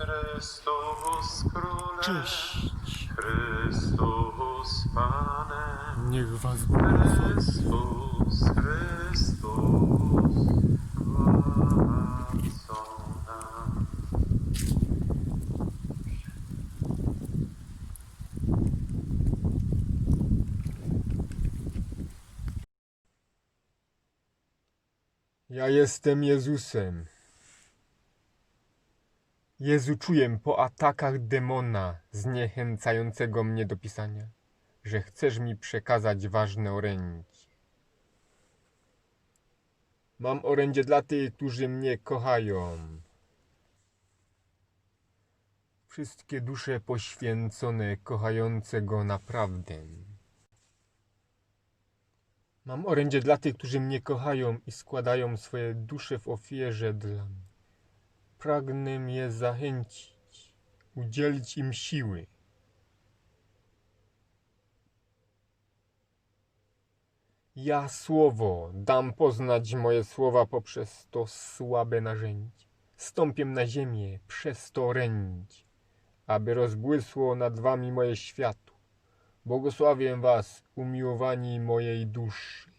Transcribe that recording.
Chrystus Królem, Cześć. Chrystus Panem, Niech was. Chrystus, Chrystus, władcą nam. Ja jestem Jezusem. Jezu, czuję po atakach demona zniechęcającego mnie do pisania, że chcesz mi przekazać ważne orędzie. Mam orędzie dla tych, którzy mnie kochają. Wszystkie dusze poświęcone, kochające Go naprawdę. Mam orędzie dla tych, którzy mnie kochają i składają swoje dusze w ofierze dla mnie. Pragnę je zachęcić, udzielić im siły. Ja słowo dam poznać moje słowa poprzez to słabe narzędzie. Stąpię na ziemię przez to orędzie, aby rozbłysło nad wami moje światło. Błogosławię was, umiłowani mojej duszy.